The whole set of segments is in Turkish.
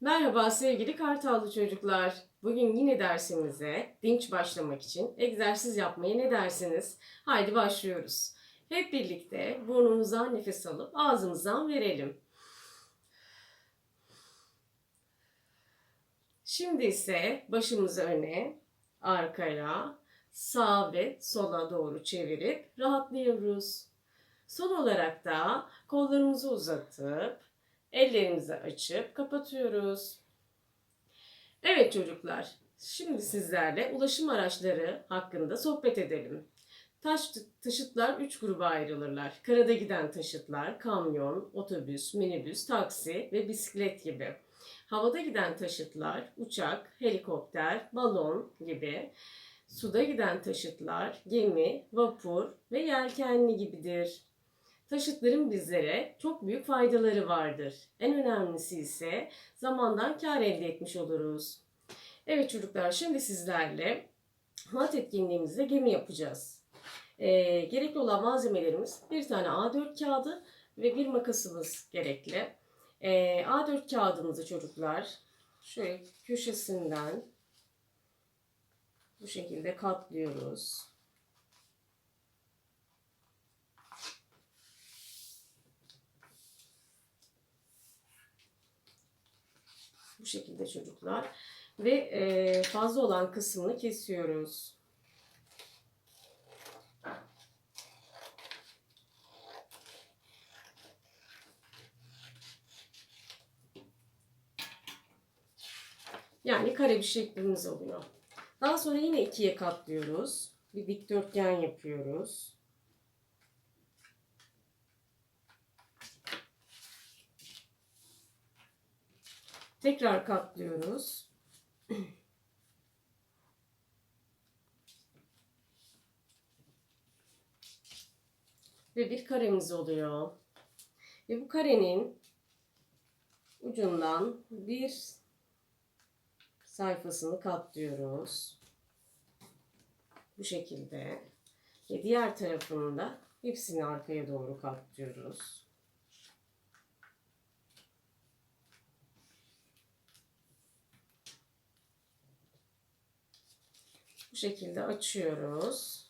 Merhaba sevgili Kartallı çocuklar. Bugün yine dersimize dinç başlamak için egzersiz yapmaya ne dersiniz? Haydi başlıyoruz. Hep birlikte burnumuzdan nefes alıp ağzımızdan verelim. Şimdi ise başımızı öne, arkaya, sağa ve sola doğru çevirip rahatlıyoruz. Son olarak da kollarımızı uzatıp ellerimizi açıp kapatıyoruz. Evet çocuklar, şimdi sizlerle ulaşım araçları hakkında sohbet edelim. Taş, taşıtlar üç gruba ayrılırlar. Karada giden taşıtlar, kamyon, otobüs, minibüs, taksi ve bisiklet gibi. Havada giden taşıtlar, uçak, helikopter, balon gibi. Suda giden taşıtlar, gemi, vapur ve yelkenli gibidir. Taşıtların bizlere çok büyük faydaları vardır. En önemlisi ise zamandan kar elde etmiş oluruz. Evet çocuklar şimdi sizlerle mat etkinliğimizde gemi yapacağız. Ee, gerekli olan malzemelerimiz bir tane A4 kağıdı ve bir makasımız gerekli. Ee, A4 kağıdımızı çocuklar şöyle köşesinden bu şekilde katlıyoruz. Bu şekilde çocuklar. Ve e, fazla olan kısmını kesiyoruz. Yani kare bir şeklimiz oluyor. Daha sonra yine ikiye katlıyoruz. Bir dikdörtgen yapıyoruz. Tekrar katlıyoruz. Ve bir karemiz oluyor. Ve bu karenin ucundan bir sayfasını katlıyoruz. Bu şekilde. Ve diğer tarafını da hepsini arkaya doğru katlıyoruz. Bu şekilde açıyoruz.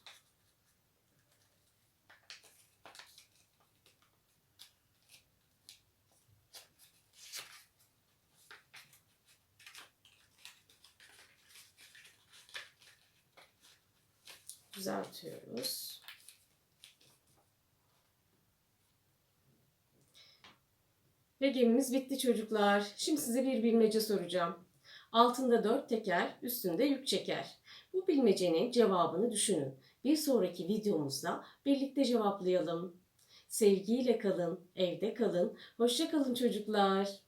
Düzeltiyoruz. Ve gemimiz bitti çocuklar. Şimdi size bir bilmece soracağım. Altında dört teker, üstünde yük çeker. Bu bilmecenin cevabını düşünün. Bir sonraki videomuzda birlikte cevaplayalım. Sevgiyle kalın, evde kalın. Hoşça kalın çocuklar.